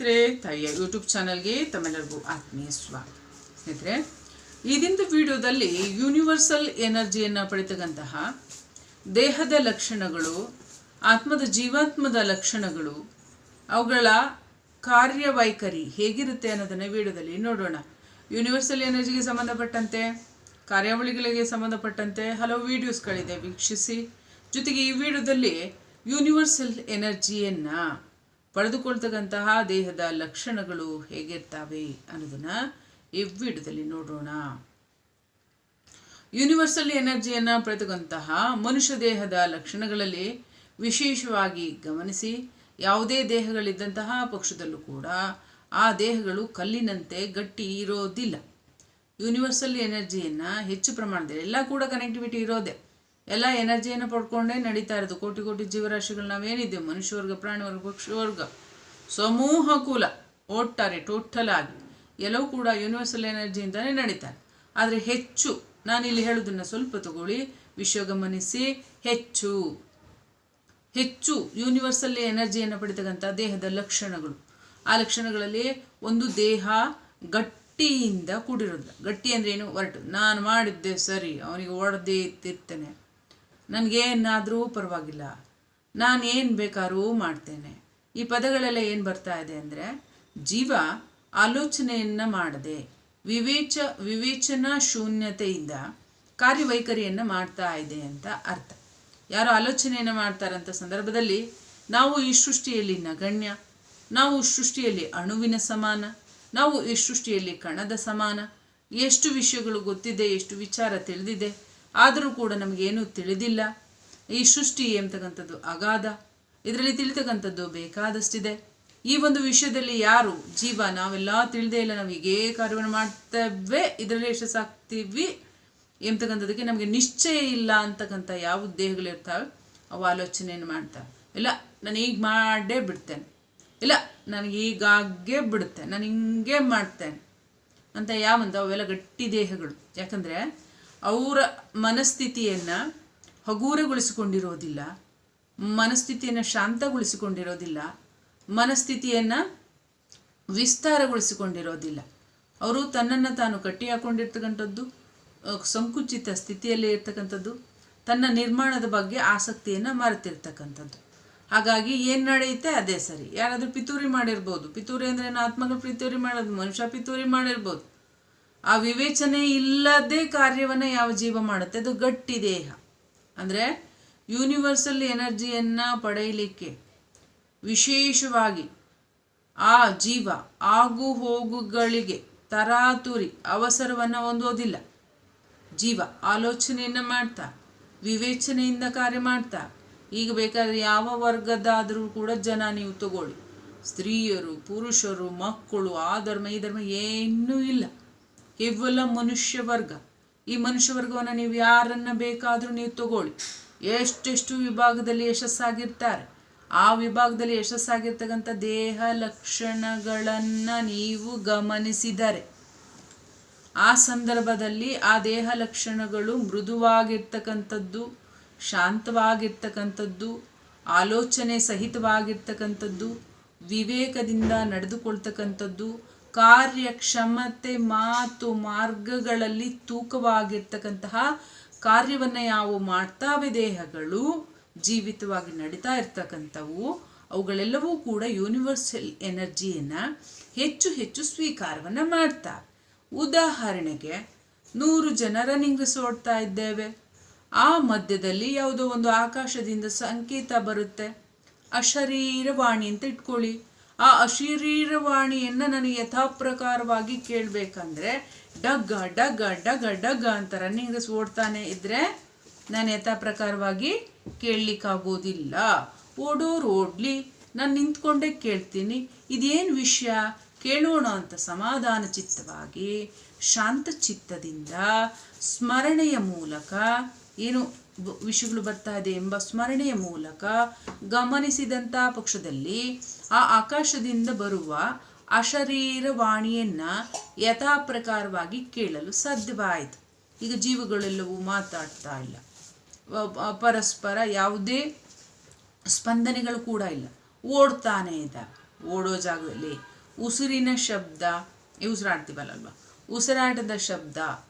ಸ್ನೇಹಿತರೆ, ತಾಯಿಯ ಯೂಟ್ಯೂಬ್ ಚಾನಲ್ಗೆ ತಮ್ಮೆಲ್ಲರಿಗೂ ಆತ್ಮೀಯ ಸ್ವಾಗತ. ಸ್ನೇಹಿತರೆ, ಈ ದಿನದ ವಿಡಿಯೋದಲ್ಲಿ ಯೂನಿವರ್ಸಲ್ ಎನರ್ಜಿಯನ್ನು ಪಡಿತಕ್ಕಂತಹ ದೇಹದ ಲಕ್ಷಣಗಳು, ಆತ್ಮದ ಜೀವಾತ್ಮದ ಲಕ್ಷಣಗಳು, ಅವುಗಳ ಕಾರ್ಯವೈಖರಿ ಹೇಗಿರುತ್ತೆ ಅನ್ನೋದನ್ನು ವಿಡಿಯೋದಲ್ಲಿ ನೋಡೋಣ. ಯೂನಿವರ್ಸಲ್ ಎನರ್ಜಿಗೆ ಸಂಬಂಧಪಟ್ಟಂತೆ, ಕಾರ್ಯಾವಳಿಗಳಿಗೆ ಸಂಬಂಧಪಟ್ಟಂತೆ ಹಲವು ವಿಡಿಯೋಸ್ಗಳಿದೆ ವೀಕ್ಷಿಸಿ. ಜೊತೆಗೆ ಈ ವಿಡಿಯೋದಲ್ಲಿ ಯೂನಿವರ್ಸಲ್ ಎನರ್ಜಿಯನ್ನು ಪಡೆದುಕೊಳ್ತಕ್ಕಂತಹ ದೇಹದ ಲಕ್ಷಣಗಳು ಹೇಗಿರ್ತಾವೆ ಅನ್ನೋದನ್ನ ಈ ನೋಡೋಣ. ಯೂನಿವರ್ಸಲ್ ಎನರ್ಜಿಯನ್ನು ಪಡೆದುಕೊಂತಹ ಮನುಷ್ಯ ದೇಹದ ಲಕ್ಷಣಗಳಲ್ಲಿ ವಿಶೇಷವಾಗಿ ಗಮನಿಸಿ, ಯಾವುದೇ ದೇಹಗಳಿದ್ದಂತಹ ಪಕ್ಷದಲ್ಲೂ ಕೂಡ ಆ ದೇಹಗಳು ಕಲ್ಲಿನಂತೆ ಗಟ್ಟಿ ಇರೋದಿಲ್ಲ. ಯೂನಿವರ್ಸಲ್ ಎನರ್ಜಿಯನ್ನು ಹೆಚ್ಚು ಪ್ರಮಾಣದಲ್ಲಿ ಎಲ್ಲ ಕೂಡ ಕನೆಕ್ಟಿವಿಟಿ ಇರೋದೆ. ಎಲ್ಲ ಎನರ್ಜಿಯನ್ನು ಪಡ್ಕೊಂಡೇ ನಡೀತಾ ಇರೋದು. ಕೋಟಿ ಕೋಟಿ ಜೀವರಾಶಿಗಳು ನಾವೇನಿದ್ದೇವೆ? ಮನುಷ್ಯವರ್ಗ, ಪ್ರಾಣಿವರ್ಗ, ಪಕ್ಷಿವರ್ಗ. ಸಮೂಹ ಕುಲ, ಒಟ್ಟಾರೆ ಟೋಟಲ್ ಆಗಿ. ಎಲ್ಲವೂ ಕೂಡ ಯೂನಿವರ್ಸಲ್ ಎನರ್ಜಿಯಿಂದಲೇ ನಡೀತಾರೆ ಆದರೆ ಹೆಚ್ಚು, ನಾನಿಲ್ಲಿ ಹೇಳೋದನ್ನು ಸ್ವಲ್ಪ ತಗೊಳ್ಳಿ. ವಿಶ್ವ ಗಮನಿಸಿ, ಹೆಚ್ಚು. ಹೆಚ್ಚು ಯೂನಿವರ್ಸಲ್ ಎನರ್ಜಿಯನ್ನು ಪಡಿತಕ್ಕಂಥ ದೇಹದ ಲಕ್ಷಣಗಳು. ಆ ಲಕ್ಷಣಗಳಲ್ಲಿ ಒಂದು ದೇಹ ಗಟ್ಟಿಯಿಂದ ಕೂಡಿರೋದಿಲ್ಲ. ಗಟ್ಟಿ ಅಂದ್ರೆ ಏನು? ಹೊರಟು. ನಾನು ಮಾಡಿದ್ದೆ ಸರಿ, ಅವನಿಗೆ ಓಡದೇ ತಿರ್ತೇನೆ ನನಗೇನಾದರೂ ಪರವಾಗಿಲ್ಲ. ನಾನು ಏನು ಬೇಕಾದ್ರೂ ಮಾಡ್ತೇನೆ. ಈ ಪದಗಳೆಲ್ಲ ಏನು ಬರ್ತಾ ಇದೆ ಅಂದರೆ, ಜೀವ ಆಲೋಚನೆಯನ್ನು ಮಾಡದೆ, ವಿವೇಚ, ವಿವೇಚನಾ ಶೂನ್ಯತೆಯಿಂದ ಕಾರ್ಯವೈಖರಿಯನ್ನು ಮಾಡ್ತಾ ಇದೆ ಅಂತ ಅರ್ಥ. ಯಾರು ಆಲೋಚನೆಯನ್ನು ಮಾಡ್ತಾರಂಥ ಸಂದರ್ಭದಲ್ಲಿ, ನಾವು ಈ ಸೃಷ್ಟಿಯಲ್ಲಿ ನಗಣ್ಯ, ನಾವು ಸೃಷ್ಟಿಯಲ್ಲಿ ಅಣುವಿನ ಸಮಾನ, ನಾವು ಈ ಸೃಷ್ಟಿಯಲ್ಲಿ ಕಣದ ಸಮಾನ. ಎಷ್ಟು ವಿಷಯಗಳು ಗೊತ್ತಿದೆ, ಎಷ್ಟು ವಿಚಾರ ತಿಳಿದಿದೆ ಆದರೂ ಕೂಡ ನಮಗೇನೂ ತಿಳಿದಿಲ್ಲ. ಈ ಸೃಷ್ಟಿ ಎಂತಕ್ಕಂಥದ್ದು ಅಗಾಧ. ಇದರಲ್ಲಿ ತಿಳಿತಕ್ಕಂಥದ್ದು ಬೇಕಾದಷ್ಟಿದೆ. ಈ ಒಂದು ವಿಷಯದಲ್ಲಿ ಯಾರು? ಜೀವ, ನಾವೆಲ್ಲ ತಿಳಿದೇ ಇಲ್ಲ. ನಾವು ಹೀಗೇ ಕಾರ್ಯವನ್ನು ಮಾಡ್ತೇವೆ. ಇದರಲ್ಲಿ ಯಶಸ್ಸಾಗ್ತೀವಿ ಎಂಬತಕ್ಕಂಥದ್ದಕ್ಕೆ ನಮಗೆ ನಿಶ್ಚಯ ಇಲ್ಲ ಅಂತಕ್ಕಂಥ ಯಾವ ದೇಹಗಳಿರ್ತಾವೆ ಅವು ಆಲೋಚನೆಯನ್ನು ಮಾಡ್ತಾವೆ. ಇಲ್ಲ, ನಾನು ಈಗ ಮಾಡೇ ಬಿಡ್ತೇನೆ. ಇಲ್ಲ ನನಗೆ ಈಗಾಗೇ ಬಿಡುತ್ತೆ ನಾನು ಹಿಂಗೆ ಮಾಡ್ತೇನೆ. ಅಂತ ಯಾವಂತ ಅವೆಲ್ಲ ಗಟ್ಟಿ ದೇಹಗಳು. ಯಾಕಂದರೆ ಅವರ ಮನಸ್ಥಿತಿಯನ್ನು ಹಗೂರಗೊಳಿಸಿಕೊಂಡಿರೋದಿಲ್ಲ, ಮನಸ್ಥಿತಿಯನ್ನು ಶಾಂತಗೊಳಿಸಿಕೊಂಡಿರೋದಿಲ್ಲ, ಮನಸ್ಥಿತಿಯನ್ನು ವಿಸ್ತಾರಗೊಳಿಸಿಕೊಂಡಿರೋದಿಲ್ಲ. ಅವರು ತನ್ನನ್ನು ತಾನು ಕಟ್ಟಿ ಹಾಕೊಂಡಿರ್ತಕ್ಕಂಥದ್ದು ಸಂಕುಚಿತ ಸ್ಥಿತಿಯಲ್ಲೇ ಇರ್ತಕ್ಕಂಥದ್ದು, ತನ್ನ ನಿರ್ಮಾಣದ ಬಗ್ಗೆ ಆಸಕ್ತಿಯನ್ನು ಮರೆತಿರ್ತಕ್ಕಂಥದ್ದು. ಹಾಗಾಗಿ ಏನು ನಡೆಯುತ್ತೆ ಅದೇ ಸರಿ. ಯಾರಾದರೂ ಪಿತೂರಿ ಮಾಡಿರ್ಬೋದು. ಪಿತೂರಿ ಅಂದರೆ ಏನು? ಆತ್ಮಗಳು ಪಿತೂರಿ ಮಾಡೋದು, ಮನುಷ್ಯ ಪಿತೂರಿ ಮಾಡಿರ್ಬೋದು. ಆ ವಿವೇಚನೆ ಇಲ್ಲದೆ ಕಾರ್ಯವನ್ನು ಯಾವ ಜೀವ ಮಾಡುತ್ತೆ? ಅದು ಗಟ್ಟಿ ದೇಹ. ಅಂದರೆ ಯೂನಿವರ್ಸಲ್ ಎನರ್ಜಿಯನ್ನು ಪಡೆಯಲಿಕ್ಕೆ ವಿಶೇಷವಾಗಿ ಆ ಜೀವ ಆಗು ಹೋಗುಗಳಿಗೆ ತರಾತುರಿ ಅವಸರವನ್ನು ಹೊಂದೋದಿಲ್ಲ ಜೀವ ಆಲೋಚನೆಯನ್ನು ಮಾಡ್ತಾ, ವಿವೇಚನೆಯಿಂದ ಕಾರ್ಯ ಮಾಡ್ತಾ, ಈಗ ಬೇಕಾದ್ರೆ ಯಾವ ವರ್ಗದಾದರೂ ಕೂಡ ಜನ ನೀವು ತಗೊಳ್ಳಿ. ಸ್ತ್ರೀಯರು, ಪುರುಷರು, ಮಕ್ಕಳು, ಆ ಧರ್ಮ, ಈ ಧರ್ಮ ಏನೂ ಇಲ್ಲ. ಕೇವಲ ಮನುಷ್ಯ ವರ್ಗ ಈ ಮನುಷ್ಯ ವರ್ಗವನ್ನು ನೀವು ಯಾರನ್ನ ಬೇಕಾದರೂ ನೀವು ತಗೊಳ್ಳಿ. ಎಷ್ಟೆಷ್ಟು ವಿಭಾಗದಲ್ಲಿ ಯಶಸ್ಸಾಗಿರ್ತಾರೆ. ಆ ವಿಭಾಗದಲ್ಲಿ ಯಶಸ್ಸಾಗಿರ್ತಕ್ಕಂಥ ದೇಹ ಲಕ್ಷಣಗಳನ್ನು ನೀವು ಗಮನಿಸಿದರೆ. ಆ ಸಂದರ್ಭದಲ್ಲಿ ಆ ದೇಹ ಲಕ್ಷಣಗಳು ಮೃದುವಾಗಿರ್ತಕ್ಕಂಥದ್ದು, ಶಾಂತವಾಗಿರ್ತಕ್ಕಂಥದ್ದು, ಆಲೋಚನೆ ಸಹಿತವಾಗಿರ್ತಕ್ಕಂಥದ್ದು, ವಿವೇಕದಿಂದ ನಡೆದುಕೊಳ್ತಕ್ಕಂಥದ್ದು ಕಾರ್ಯಕ್ಷಮತೆ ಮಾತು ಮಾರ್ಗಗಳಲ್ಲಿ ತೂಕವಾಗಿರ್ತಕ್ಕಂತಹ ಕಾರ್ಯವನ್ನು ಯಾವ ಮಾಡ್ತಾವೆ ದೇಹಗಳು ಜೀವಿತವಾಗಿ ನಡೀತಾ ಇರ್ತಕ್ಕಂಥವು, ಅವುಗಳೆಲ್ಲವೂ ಕೂಡ ಯೂನಿವರ್ಸಲ್ ಎನರ್ಜಿಯನ್ನು ಹೆಚ್ಚು ಹೆಚ್ಚು ಸ್ವೀಕಾರವನ್ನು ಮಾಡ್ತಾವೆ. ಉದಾಹರಣೆಗೆ, ನೂರು ಜನ ರನ್ನಿಂಗ್ ರೇಸ್ ಓಡ್ತಾ ಇದ್ದೇವೆ. ಆ ಮಧ್ಯದಲ್ಲಿ ಯಾವುದೋ ಒಂದು ಆಕಾಶದಿಂದ ಸಂಕೇತ ಬರುತ್ತೆ. ಅಶರೀರವಾಣಿ ಅಂತ ಇಟ್ಕೊಳ್ಳಿ. ಆ ಅಶರೀರವಾಣಿಯನ್ನು ನನಗೆ ಯಥಾಪ್ರಕಾರವಾಗಿ ಕೇಳಬೇಕಂದ್ರೆ, ಡಗ್ಗ ಡಗ್ಗ ಡಗ್ಗ ಡಗ್ಗ ಅಂತ ರನ್ನಿಂಗ್ ರೇಸ್ ಓಡ್ತಾನೆ ಇದ್ರೆ ನಾನು ಯಥಾಪ್ರಕಾರವಾಗಿ ಕೇಳಲಿಕ್ಕಾಗೋದಿಲ್ಲ. ಓಡೋರು ಓಡ್ಲಿ, ನಾನು ನಿಂತ್ಕೊಂಡೇ ಕೇಳ್ತೀನಿ. ಇದೇನು ವಿಷಯ? ಕೇಳೋಣ ಅಂತ ಸಮಾಧಾನ ಚಿತ್ತವಾಗಿ, ಶಾಂತ ಚಿತ್ತದಿಂದ ಸ್ಮರಣೆಯ ಮೂಲಕ ಏನು ವಿಷಯಗಳು ಬರ್ತಾ ಇದೆ ಎಂಬ ಸ್ಮರಣೆಯ ಮೂಲಕ ಗಮನಿಸಿದಂಥ ಪಕ್ಷದಲ್ಲಿ ಆ ಆಕಾಶದಿಂದ ಬರುವ ಅಶರೀರವಾಣಿಯನ್ನು ವಾಣಿಯನ್ನು ಯಥಾಪ್ರಕಾರವಾಗಿ ಕೇಳಲು ಸಾಧ್ಯವಾಯಿತು. ಈಗ ಜೀವಗಳೆಲ್ಲವೂ ಮಾತಾಡ್ತಾ ಇಲ್ಲ. ಪರಸ್ಪರ ಯಾವುದೇ ಸ್ಪಂದನೆಗಳು ಕೂಡ ಇಲ್ಲ. ಓಡ್ತಾನೆ ಇದ್ದಾವೆ ಓಡೋ ಜಾಗದಲ್ಲಿ ಉಸಿರಿನ ಶಬ್ದ ಉಸಿರಾಡ್ತೀವಲ್ಲ ಉಸಿರಾಟದ ಶಬ್ದ,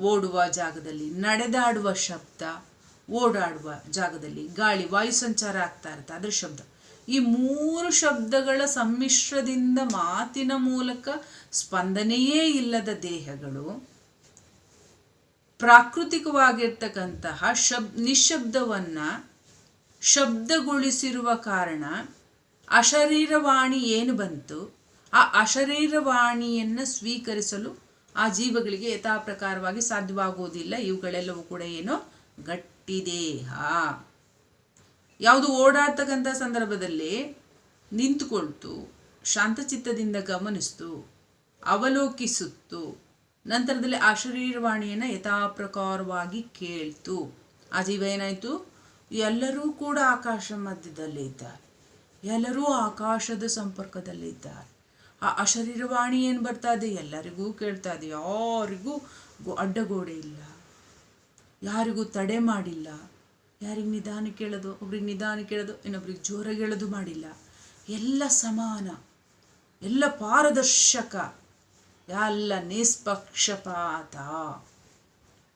ಓಡುವ ಜಾಗದಲ್ಲಿ ನಡೆದಾಡುವ ಶಬ್ದ, ಓಡಾಡುವ ಜಾಗದಲ್ಲಿ ಗಾಳಿ ವಾಯು ಸಂಚಾರ ಆಗ್ತಾ ಇರುತ್ತೆ. ಅದರ ಶಬ್ದ. ಈ ಮೂರು ಶಬ್ದಗಳ ಸಮ್ಮಿಶ್ರದಿಂದ ಮಾತಿನ ಮೂಲಕ ಸ್ಪಂದನೆಯೇ ಇಲ್ಲದ ದೇಹಗಳು ಪ್ರಾಕೃತಿಕವಾಗಿರ್ತಕ್ಕಂತಹ ಶಬ್ ನಿಶಬ್ದವನ್ನ ಶಬ್ದಗೊಳಿಸಿರುವ ಕಾರಣ ಅಶರೀರವಾಣಿ ಏನು ಬಂತು? ಆ ಅಶರೀರವಾಣಿಯನ್ನು ಸ್ವೀಕರಿಸಲು ಆ ಜೀವಗಳಿಗೆ ಯಥಾಪ್ರಕಾರವಾಗಿ ಸಾಧ್ಯವಾಗುವುದಿಲ್ಲ. ಇವುಗಳೆಲ್ಲವೂ ಕೂಡ ಏನೋ ಗಟ್ಟಿದೇಹ. ಯಾವುದು ಓಡಾಡ್ತಕ್ಕಂಥ ಸಂದರ್ಭದಲ್ಲಿ ನಿಂತುಕೊಳ್ತು, ಶಾಂತಚಿತ್ತದಿಂದ ಗಮನಿಸ್ತು, ಅವಲೋಕಿಸುತ್ತು. ನಂತರದಲ್ಲಿ ಆ ಶರೀರವಾಣಿಯನ್ನು ಯಥಾಪ್ರಕಾರವಾಗಿ ಕೇಳ್ತು. ಆ ಜೀವ ಏನಾಯಿತು ಎಲ್ಲರೂ ಕೂಡ ಆಕಾಶ ಮಧ್ಯದಲ್ಲಿ ಇದ್ದಾರೆ. ಎಲ್ಲರೂ ಆಕಾಶದ ಸಂಪರ್ಕದಲ್ಲಿದ್ದಾರೆ ಆ ಅಶರೀರವಾಣಿ ಏನು ಬರ್ತಾ ಇದೆ? ಎಲ್ಲರಿಗೂ ಕೇಳ್ತಾ ಇದೆ. ಯಾರಿಗೂ ಅಡ್ಡಗೋಡೆ ಇಲ್ಲ. ಯಾರಿಗೂ ತಡೆ ಮಾಡಿಲ್ಲ. ಯಾರಿಗೆ ನಿಧಾನ ಕೇಳೋದು, ಒಬ್ರಿಗೆ ನಿಧಾನ ಕೇಳೋದು, ಇನ್ನೊಬ್ರಿಗೆ ಜೋರಾಗಿ ಹೇಳೋದು ಮಾಡಿಲ್ಲ. ಎಲ್ಲ ಸಮಾನ, ಎಲ್ಲ ಪಾರದರ್ಶಕ, ಎಲ್ಲ ನಿಷ್ಪಕ್ಷಪಾತ.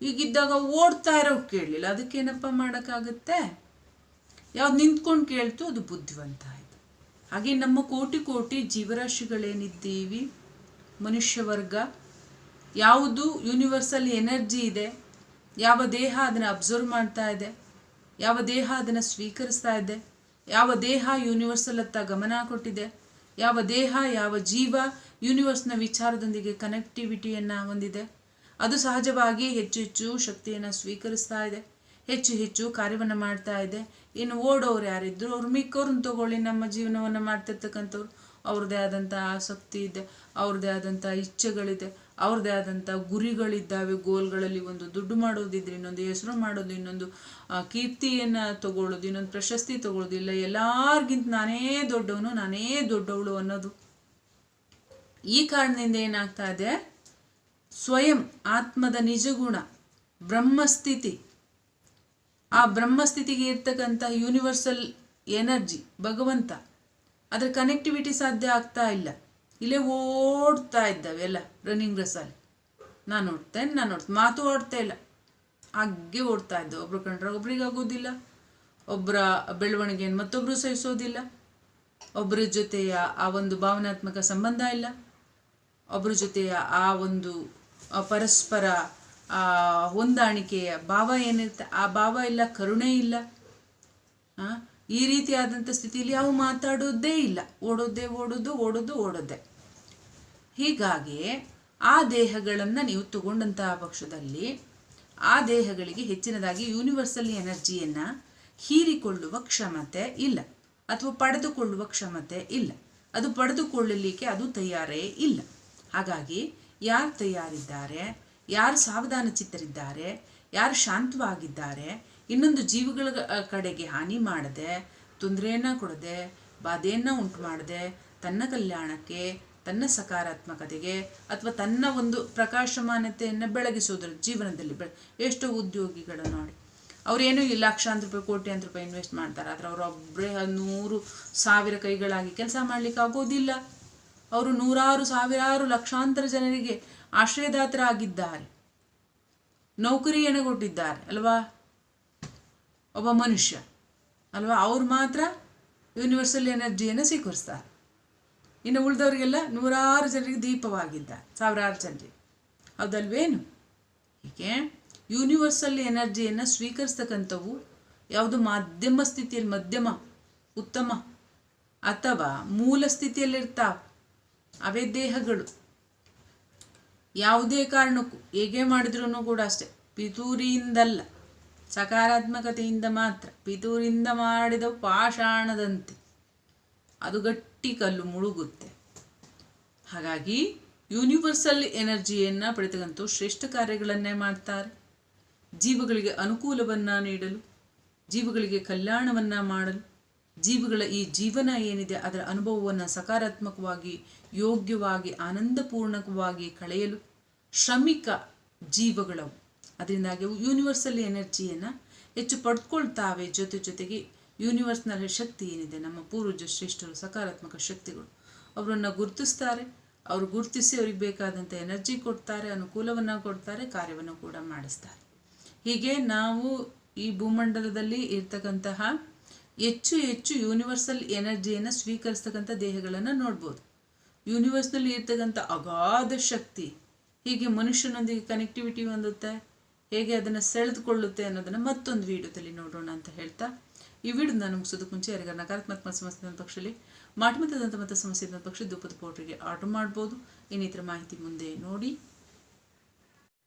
ಈಗಿದ್ದಾಗ ಓಡ್ತಾ ಇರೋ ಕೇಳಲಿಲ್ಲ ಅದಕ್ಕೇನಪ್ಪ ಮಾಡೋಕ್ಕಾಗುತ್ತೆ? ಯಾವ್ದು ನಿಂತ್ಕೊಂಡು ಕೇಳ್ತು ಅದು ಬುದ್ಧಿವಂತ ಆಯಿತು. ಹಾಗೆ ನಮ್ಮ ಕೋಟಿ ಕೋಟಿ ಜೀವರಾಶಿಗಳೇನಿದ್ದೀವಿ ಮನುಷ್ಯ ವರ್ಗ ಯಾವುದು ಯೂನಿವರ್ಸಲ್ ಎನರ್ಜಿ ಇದೆ, ಯಾವ ದೇಹ ಅದನ್ನು ಅಬ್ಸರ್ವ್ ಮಾಡ್ತಾ ಇದೆ ಯಾವ ದೇಹ ಅದನ್ನು ಸ್ವೀಕರಿಸ್ತಾ ಇದೆ? ಯಾವ ದೇಹ ಯೂನಿವರ್ಸಲ್ ಹತ್ತ ಗಮನ ಕೊಟ್ಟಿದೆ? ಯಾವ ದೇಹ, ಯಾವ ಜೀವ ಯೂನಿವರ್ಸ್ನ ವಿಚಾರದೊಂದಿಗೆ ಕನೆಕ್ಟಿವಿಟಿಯನ್ನು ಹೊಂದಿದೆ? ಅದು ಸಹಜವಾಗಿ ಹೆಚ್ಚು ಹೆಚ್ಚು ಶಕ್ತಿಯನ್ನು ಸ್ವೀಕರಿಸ್ತಾ ಇದೆ. ಹೆಚ್ಚು ಹೆಚ್ಚು ಕಾರ್ಯವನ್ನು ಮಾಡ್ತಾ ಇದೆ. ಇನ್ನು ಓಡೋರು ಯಾರಿದ್ರು ಅವ್ರು ಮಿಕ್ಕವ್ರನ್ನ ತಗೊಳ್ಳಿ ನಮ್ಮ ಜೀವನವನ್ನು ಮಾಡ್ತಿರ್ತಕ್ಕಂಥವ್ರು. ಅವ್ರದ್ದೇ ಆದಂಥ ಆಸಕ್ತಿ ಇದೆ, ಅವ್ರದ್ದೇ ಆದಂಥ ಇಚ್ಛೆಗಳಿದೆ, ಅವ್ರದ್ದೇ ಆದಂಥ ಗುರಿಗಳಿದ್ದಾವೆ, ಗೋಲ್ಗಳಲ್ಲಿ ಒಂದು ದುಡ್ಡು ಮಾಡೋದಿದ್ರೆ ಇನ್ನೊಂದು, ಹೆಸರು ಮಾಡೋದು ಇನ್ನೊಂದು ಕೀರ್ತಿಯನ್ನು ತಗೊಳ್ಳೋದು, ಇನ್ನೊಂದು ಪ್ರಶಸ್ತಿ ತಗೊಳ್ಳೋದು ಇಲ್ಲ, ಎಲ್ಲರಿಗಿಂತ ನಾನೇ ದೊಡ್ಡವನು, ನಾನೇ ದೊಡ್ಡವಳು ಅನ್ನೋದು. ಈ ಕಾರಣದಿಂದ ಏನಾಗ್ತಾ ಇದೆ? ಸ್ವಯಂ ಆತ್ಮದ ನಿಜಗುಣ, ಬ್ರಹ್ಮಸ್ಥಿತಿ. ಆ ಬ್ರಹ್ಮಸ್ಥಿತಿಗೆ ಇರ್ತಕ್ಕಂಥ ಯೂನಿವರ್ಸಲ್ ಎನರ್ಜಿ ಭಗವಂತ ಅದರ ಕನೆಕ್ಟಿವಿಟಿ ಸಾಧ್ಯ ಆಗ್ತಾ ಇಲ್ಲ. ಇಲ್ಲೇ ಓಡ್ತಾ ಇದ್ದಾವೆ ಎಲ್ಲ ರನ್ನಿಂಗ್ ರೇಸಲ್ಲಿ ನಾನು ನೋಡ್ತೇನೆ ನಾನು ನೋಡ್ತೇನೆ ಮಾತು ಓಡ್ತಾ ಇಲ್ಲ. ಹಾಗೆ ಓಡ್ತಾ ಇದ್ದವು. ಒಬ್ರು ಕಂಡ್ರೆ ಒಬ್ರಿಗೆ ಆಗೋದಿಲ್ಲ. ಒಬ್ಬರ ಬೆಳವಣಿಗೆಯನ್ನು ಮತ್ತೊಬ್ಬರು ಸಹಿಸೋದಿಲ್ಲ. ಒಬ್ಬರ ಜೊತೆಯ ಆ ಒಂದು ಭಾವನಾತ್ಮಕ ಸಂಬಂಧ ಇಲ್ಲ. ಒಬ್ಬರ ಜೊತೆಯ ಆ ಒಂದು ಪರಸ್ಪರ ಹೊಂದಾಣಿಕೆಯ ಭಾವ ಏನಿರುತ್ತೆ, ಆ ಭಾವ ಇಲ್ಲ, ಕರುಣೆ ಇಲ್ಲ. ಈ ರೀತಿಯಾದಂಥ ಸ್ಥಿತಿಯಲ್ಲಿ ಅವು ಮಾತಾಡೋದೇ ಇಲ್ಲ. ಓಡೋದೇ ಓಡೋದು ಓಡೋದು ಓಡೋದೆ ಹೀಗಾಗಿ ಆ ದೇಹಗಳನ್ನು ನೀವು ತಗೊಂಡಂತಹ ಪಕ್ಷದಲ್ಲಿ ಆ ದೇಹಗಳಿಗೆ ಹೆಚ್ಚಿನದಾಗಿ ಯೂನಿವರ್ಸಲ್ ಎನರ್ಜಿಯನ್ನು ಹೀರಿಕೊಳ್ಳುವ ಕ್ಷಮತೆ ಇಲ್ಲ. ಅಥವಾ ಪಡೆದುಕೊಳ್ಳುವ ಕ್ಷಮತೆ ಇಲ್ಲ. ಅದು ಪಡೆದುಕೊಳ್ಳಲಿಕ್ಕೆ ಅದು ತಯಾರೇ ಇಲ್ಲ. ಹಾಗಾಗಿ ಯಾರು ತಯಾರಿದ್ದಾರೆ, ಯಾರು ಸಾವಧಾನ ಚಿತ್ತರಿದ್ದಾರೆ ಯಾರು ಶಾಂತವಾಗಿದ್ದಾರೆ ಇನ್ನೊಂದು ಜೀವಿಗಳ ಕಡೆಗೆ ಹಾನಿ ಮಾಡದೆ, ತೊಂದರೆಯನ್ನು ಕೊಡದೆ, ಬಾಧೆಯನ್ನು ಉಂಟು ಮಾಡದೆ ತನ್ನ ಕಲ್ಯಾಣಕ್ಕೆ, ತನ್ನ ಸಕಾರಾತ್ಮಕತೆಗೆ ಅಥವಾ ತನ್ನ ಒಂದು ಪ್ರಕಾಶಮಾನತೆಯನ್ನು ಬೆಳಗಿಸೋದ್ರ ಜೀವನದಲ್ಲಿ ಬೆಳ, ಎಷ್ಟೋ ಉದ್ಯೋಗಿಗಳು ನೋಡಿ. ಅವರೇನು ಈ ಲಕ್ಷಾಂತರ ರೂಪಾಯಿ ಕೋಟ್ಯಾಂತರ ರೂಪಾಯಿ ಇನ್ವೆಸ್ಟ್ ಮಾಡ್ತಾರೆ. ಆದರೆ ಅವರೊಬ್ಬರೇ ನೂರು ಸಾವಿರ ಕೈಗಳಾಗಿ ಕೆಲಸ ಮಾಡಲಿಕ್ಕೆ ಆಗೋದಿಲ್ಲ. ಅವರು ನೂರಾರು, ಸಾವಿರಾರು ಲಕ್ಷಾಂತರ ಜನರಿಗೆ ಆಶ್ರಯದಾತರಾಗಿದ್ದಾರೆ. ನೌಕರಿಯನ್ನು ಕೊಟ್ಟಿದ್ದಾರೆ, ಅಲ್ವಾ? ಒಬ್ಬ ಮನುಷ್ಯ, ಅಲ್ವಾ? ಅವ್ರು ಮಾತ್ರ ಯೂನಿವರ್ಸಲ್ ಎನರ್ಜಿಯನ್ನು ಸ್ವೀಕರಿಸ್ತಾರೆ. ಇನ್ನು ಉಳಿದವರಿಗೆಲ್ಲ ನೂರಾರು ಜನರಿಗೆ ದೀಪವಾಗಿದ್ದ, ಸಾವಿರಾರು ಜನರಿಗೆ. ಅದಲ್ವೇನು ಹೀಗೆ ಯೂನಿವರ್ಸಲ್ ಎನರ್ಜಿಯನ್ನು ಸ್ವೀಕರಿಸ್ತಕ್ಕಂಥವು ಯಾವುದು ಮಾಧ್ಯಮ ಸ್ಥಿತಿಯಲ್ಲಿ, ಮಧ್ಯಮ, ಉತ್ತಮ, ಅಥವಾ ಮೂಲ ಸ್ಥಿತಿಯಲ್ಲಿರ್ತಾವೆ? ಅವೇ ದೇಹಗಳು. ಯಾವುದೇ ಕಾರಣಕ್ಕೂ, ಹೇಗೆ ಮಾಡಿದ್ರೂ ಕೂಡ ಅಷ್ಟೆ, ಪಿತೂರಿಯಿಂದಲ್ಲ. ಸಕಾರಾತ್ಮಕತೆಯಿಂದ ಮಾತ್ರ ಪಿತೂರಿಂದ ಮಾಡಿದ ಪಾಷಾಣದಂತೆ. ಅದು ಗಟ್ಟಿ ಕಲ್ಲು ಮುಳುಗುತ್ತೆ. ಹಾಗಾಗಿ ಯೂನಿವರ್ಸಲ್ ಎನರ್ಜಿಯನ್ನು ಪಡೆತಕ್ಕಂಥ ಶ್ರೇಷ್ಠ ಕಾರ್ಯಗಳನ್ನೇ ಮಾಡ್ತಾರೆ. ಜೀವಗಳಿಗೆ ಅನುಕೂಲವನ್ನು ನೀಡಲು, ಜೀವಗಳಿಗೆ ಕಲ್ಯಾಣವನ್ನು ಮಾಡಲು, ಜೀವಗಳ ಈ ಜೀವನ ಏನಿದೆ ಅದರ ಅನುಭವವನ್ನು ಸಕಾರಾತ್ಮಕವಾಗಿ, ಯೋಗ್ಯವಾಗಿ, ಆನಂದಪೂರ್ಣಕವಾಗಿ ಕಳೆಯಲು ಶ್ರಮಿಕ ಜೀವಗಳವು. ಅದರಿಂದಾಗಿ ಯೂನಿವರ್ಸಲ್ ಎನರ್ಜಿಯನ್ನು ಹೆಚ್ಚು ಪಡ್ಕೊಳ್ತಾವೆ. ಜೊತೆ ಜೊತೆಗೆ ಯೂನಿವರ್ಸ್ನಲ್ಲಿ ಶಕ್ತಿ ಏನಿದೆ? ನಮ್ಮ ಪೂರ್ವಜ ಶ್ರೇಷ್ಠರು, ಸಕಾರಾತ್ಮಕ ಶಕ್ತಿಗಳು. ಅವರನ್ನು ಗುರುತಿಸ್ತಾರೆ. ಅವರು ಗುರುತಿಸಿ ಅವ್ರಿಗೆ ಬೇಕಾದಂಥ ಎನರ್ಜಿ ಕೊಡ್ತಾರೆ, ಅನುಕೂಲವನ್ನು ಕೊಡ್ತಾರೆ, ಕಾರ್ಯವನ್ನು ಕೂಡ ಮಾಡಿಸ್ತಾರೆ. ಹೀಗೆ ನಾವು ಈ ಭೂಮಂಡಲದಲ್ಲಿ ಇರ್ತಕ್ಕಂತಹ ಹೆಚ್ಚು ಹೆಚ್ಚು ಯೂನಿವರ್ಸಲ್ ಎನರ್ಜಿಯನ್ನು ಸ್ವೀಕರಿಸ್ತಕ್ಕಂಥ ದೇಹಗಳನ್ನು ನೋಡ್ಬೋದು. ಯೂನಿವರ್ಸ್ನಲ್ಲಿ ಇರ್ತಕ್ಕಂಥ ಅಗಾಧ ಶಕ್ತಿ. ಹೀಗೆ ಮನುಷ್ಯನೊಂದಿಗೆ ಕನೆಕ್ಟಿವಿಟಿ ಹೊಂದುತ್ತೆ. ಹೇಗೆ ಅದನ್ನು ಸೆಳೆದುಕೊಳ್ಳುತ್ತೆ ಅನ್ನೋದನ್ನು ಮತ್ತೊಂದು ವಿಡಿಯೋದಲ್ಲಿ ನೋಡೋಣ ಅಂತ ಹೇಳ್ತಾ ಈ ವಿಡಿಯೋ ನಾನು ಮುಗಿಸೋದಕ್ಕೆ ಮುಂಚೆ, ಯಾರಿಗಾರ ನಕಾರಾತ್ಮಕ ಸಮಸ್ಯೆ ಇದ್ದ ಪಕ್ಷದಲ್ಲಿ ಮಾಟಮತದಂತ ಮತ್ತು ಸಮಸ್ಯೆ ಇದ್ದ ಪಕ್ಷ ಧೂಪದ ಪೌಡ್ರಿಗೆ ಆರ್ಡರ್ ಮಾಡ್ಬೋದು. ಇನ್ನಿತರ ಮಾಹಿತಿ ಮುಂದೆ ನೋಡಿ.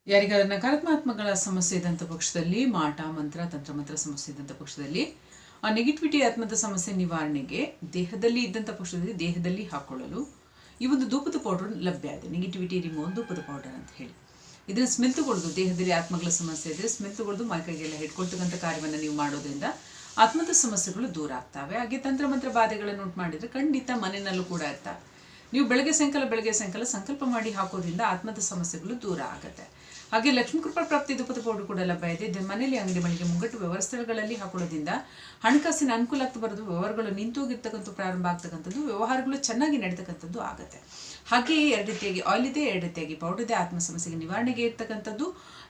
ಯಾರಿಗಾರ ನಕಾರಾತ್ಮಕಗಳ ಸಮಸ್ಯೆ ಇದ್ದಂಥ ಪಕ್ಷದಲ್ಲಿ, ಮಾಟ, ಮಂತ್ರ, ತಂತ್ರ ಮಂತ್ರ ಸಮಸ್ಯೆ ಇದ್ದಂಥ ಪಕ್ಷದಲ್ಲಿ, ಆ ನೆಗೆಟಿವಿಟಿ ಆತ್ಮದ ಸಮಸ್ಯೆ ನಿವಾರಣೆಗೆ ದೇಹದಲ್ಲಿ ಇದ್ದಂಥ ಪಕ್ಷದಲ್ಲಿ ದೇಹದಲ್ಲಿ ಹಾಕೊಳ್ಳಲು ಈ ಒಂದು ಧೂಪದ ಪೌಡರ್ ಲಭ್ಯ ಇದೆ. ನೆಗೆಟಿವಿಟಿ ರಿಮೋನ್ ಧೂಪದ ಪೌಡರ್ ಅಂತ ಹೇಳಿ. ಇದನ್ನು ಸ್ಮೆಲ್ ತಗೊಳ್ಳೋದು, ದೇಹದಲ್ಲಿ ಆತ್ಮಗಳ ಸಮಸ್ಯೆ ಇದ್ರೆ ಮೈ ಮೈಕೈಗೆಲ್ಲ ಹಿಡ್ಕೊಳ್ತಕ್ಕಂಥ ಕಾರ್ಯವನ್ನು ನೀವು ಮಾಡೋದ್ರಿಂದ ಆತ್ಮದ ಸಮಸ್ಯೆಗಳು ದೂರ ಆಗ್ತವೆ. ಹಾಗೆ ತಂತ್ರ ಮಂತ್ರ ಬಾಧೆಗಳನ್ನು ಉಂಟು ಮಾಡಿದರೆ ಖಂಡಿತ ಮನೆಯಲ್ಲೂ ಕೂಡ ಇರ್ತವೆ. ನೀವು ಬೆಳಗ್ಗೆ ಸಾಯಂಕಾಲ ಬೆಳಗ್ಗೆ ಸಾಯಂಕಾಲ ಸಂಕಲ್ಪ ಮಾಡಿ ಹಾಕೋದ್ರಿಂದ ಆತ್ಮದ ಸಮಸ್ಯೆಗಳು ದೂರ ಆಗುತ್ತೆ. ಹಾಗೆ ಲಕ್ಷ್ಮೀ ಕೃಪಾ ಪ್ರಾಪ್ತಿ ಧೂಪದ ಪೌಡರ್ ಕೂಡ ಲಭ್ಯ ಇದೆ. ಮನೆಯಲ್ಲಿ ಅಂಗಡಿ ಮಳಿಗೆ ಮುಂಗಟ್ಟು ವ್ಯವಸ್ಥೆಗಳಲ್ಲಿ ಹಾಕೊಳ್ಳೋದ್ರಿಂದ ಹಣಕಾಸಿನ ಅನುಕೂಲ ಆಗ್ತಾ ಬರೋದು, ವ್ಯವಹಾರಗಳು ನಿಂತೋಗಿರ್ತಕ್ಕಂಥ ಪ್ರಾರಂಭ ಆಗ್ತಕ್ಕಂಥದ್ದು, ವ್ಯವಹಾರಗಳು ಚೆನ್ನಾಗಿ ನಡೀತಕ್ಕಂಥದ್ದು ಆಗುತ್ತೆ. ಹಾಗೆಯೇ ಎರಡು ರೀತಿಯಾಗಿ ಆಯಿಲ್ ಇದೆ, ಎರಡು ರೀತಿಯಾಗಿ ಪೌಡರ್ ಇದೆ ಆತ್ಮ ಸಮಸ್ಯೆಗೆ ನಿವಾರಣೆಗೆ ಇರ್ತಕ್ಕಂಥದ್ದು.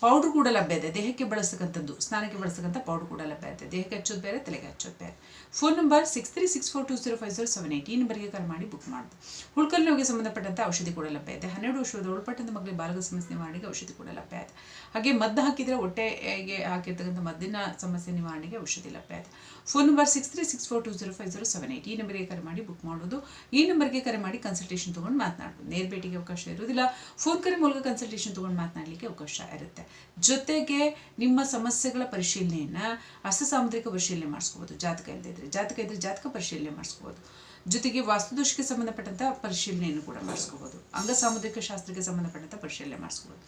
ಪೌಡ್ರ್ ಕೂಡ ಲಭ್ಯ ಇದೆ. ದೇಹಕ್ಕೆ ಬಳಸ್ತಕ್ಕಂಥದ್ದು ಸ್ನಾನಕ್ಕೆ ಬಳಸ್ತಕ್ಕಂಥ ಪೌಡ್ರ್ ಕೂಡ ಲಭ್ಯ ಇದೆ. ದೇಹಕ್ಕೆ ಹಚ್ಚೋದು ಬೇರೆ, ತಲೆಗೆ ಹಚ್ಚೋದು ಬೇರೆ. Phone number six three six four two zero five zero seven eight ಈ ನಂಬರ್ಗೆ ಕರೆ ಮಾಡಿ ಬುಕ್ ಮಾಡೋದು ಹುಳ್ಕಲ್ ನೋವಿಗೆ ಸಂಬಂಧಪಟ್ಟಂತೆ ಔಷಧಿ ಕೂಡ ಲಭ್ಯ ಇದೆ. ಹನ್ನೆರಡು ವರ್ಷದ ಒಳಪಟ್ಟಂತ ಮಗಳಿಗೆ ಬಾಲಕ ಸಮಸ್ಯೆ ನಿವಾರಣೆಗೆ ಔಷಧಿ ಕೂಡ ಲಭ್ಯ ಇದೆ. ಹಾಗೆ ಮದ್ದು ಹಾಕಿದರೆ ಹೊಟ್ಟೆಗೆ ಹಾಕಿರ್ತಕ್ಕಂಥ ಮದ್ದಿನ ಸಮಸ್ಯೆ ನಿವಾರಣೆಗೆ ಔಷಧಿ ಲಭ್ಯ ಇದೆ. Phone number six three six four two zero five zero seven eight ಈ ನಂಬರ್ಗೆ ಕರೆ ಮಾಡಿ ಬುಕ್ ಮಾಡೋದು. ಈ ನಂಬರ್ಗೆ ಕರೆ ಮಾಡಿ ಕನ್ಸಲ್ಟೇಷನ್ ತೊಗೊಂಡು ಮಾತನಾಡ್ಬೋದು. ನೇರ ಭೇಟಿಗೆ ಅವಕಾಶ ಇರೋದಿಲ್ಲ ಫೋನ್ ಕರೆ ಮೂಲಕ ಕನ್ಸಲ್ಟೇಷನ್ ತೊಗೊಂಡು ಮಾತನಾಡಲಿಕ್ಕೆ ಅವಕಾಶ ಇರುತ್ತೆ. ಜೊತೆಗೆ ನಿಮ್ಮ ಸಮಸ್ಯೆಗಳ ಪರಿಶೀಲನೆಯನ್ನು ಅಸಸಾಮುದ್ರಿಕ ಸಾಮುದ್ರಿಕ ಪರಿಶೀಲನೆ ಮಾಡಿಸ್ಕೋಬೋದು. ಜಾತಕ ಇಲ್ಲದೆ ಇದ್ರೆ ಜಾತಕ ಇದ್ದರೆ ಜಾತಕ ಪರಿಶೀಲನೆ ಮಾಡಿಸ್ಕೋಬೋದು. ಜೊತೆಗೆ ವಾಸ್ತುದೋಷಕ್ಕೆ ಸಂಬಂಧಪಟ್ಟಂಥ ಪರಿಶೀಲನೆಯನ್ನು ಕೂಡ ಮಾಡಿಸ್ಕೋಬೋದು. ಅಂಗ ಸಾಮುದ್ರಿಕ ಶಾಸ್ತ್ರಕ್ಕೆ ಸಂಬಂಧಪಟ್ಟಂಥ ಪರಿಶೀಲನೆ ಮಾಡಿಸ್ಕೋಬೋದು.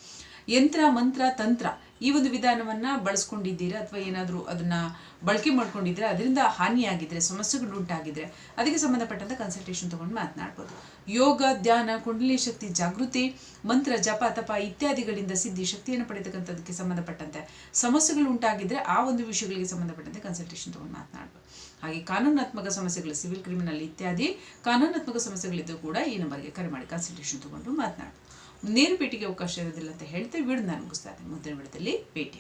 ಯಂತ್ರ, ಮಂತ್ರ, ತಂತ್ರ ಈ ಒಂದು ವಿಧಾನವನ್ನು ಬಳಸ್ಕೊಂಡಿದ್ದೀರಾ ಅಥವಾ ಏನಾದರೂ ಅದನ್ನು ಬಳಕೆ ಮಾಡ್ಕೊಂಡಿದ್ದೀರಾ? ಅದರಿಂದ ಹಾನಿಯಾಗಿದ್ದರೆ ಸಮಸ್ಯೆಗಳು ಉಂಟಾಗಿದ್ದರೆ ಅದಕ್ಕೆ ಸಂಬಂಧಪಟ್ಟಂಥ ಕನ್ಸಲ್ಟೇಷನ್ ತೊಗೊಂಡು ಮಾತನಾಡ್ಬೋದು. ಯೋಗ, ಧ್ಯಾನ, ಕುಂಡಲಿ ಶಕ್ತಿ, ಜಾಗೃತಿ, ಮಂತ್ರ, ಜಪ, ತಪ ಇತ್ಯಾದಿಗಳಿಂದ ಸಿದ್ಧಿ ಶಕ್ತಿಯನ್ನು ಪಡೆತಕ್ಕಂಥದ್ದಕ್ಕೆ ಸಂಬಂಧಪಟ್ಟಂತೆ ಸಮಸ್ಯೆಗಳು ಉಂಟಾಗಿದ್ದರೆ ಆ ಒಂದು ವಿಷಯಗಳಿಗೆ ಸಂಬಂಧಪಟ್ಟಂತೆ ಕನ್ಸಲ್ಟೇಷನ್ ತೊಗೊಂಡು ಮಾತನಾಡ್ಬೋದು. ಹಾಗೆ ಕಾನೂನಾತ್ಮಕ ಸಮಸ್ಯೆಗಳು, ಸಿವಿಲ್ ಕ್ರಿಮಿನಲ್ ಇತ್ಯಾದಿ ಕಾನೂನಾತ್ಮಕ ಸಮಸ್ಯೆಗಳಿದ್ದು ಕೂಡ ಈ ನಂಬರ್ಗೆ ಕರೆ ಮಾಡಿ ಕನ್ಸಲ್ಟೇಷನ್ ತಗೊಂಡು ಮಾತನಾಡಿ ನೇರ ಭೇಟಿಗೆ ಅವಕಾಶ ಇರೋದಿಲ್ಲ ಅಂತ ಹೇಳ್ತೇವೆ ವಿಡಿಯೋ ನಾನು ಮುಗಿಸ್ತಾ ಇದ್ದೀನಿ. ಮುಂದಿನ ವಿಡಿಯೋದಲ್ಲಿ ಭೇಟಿ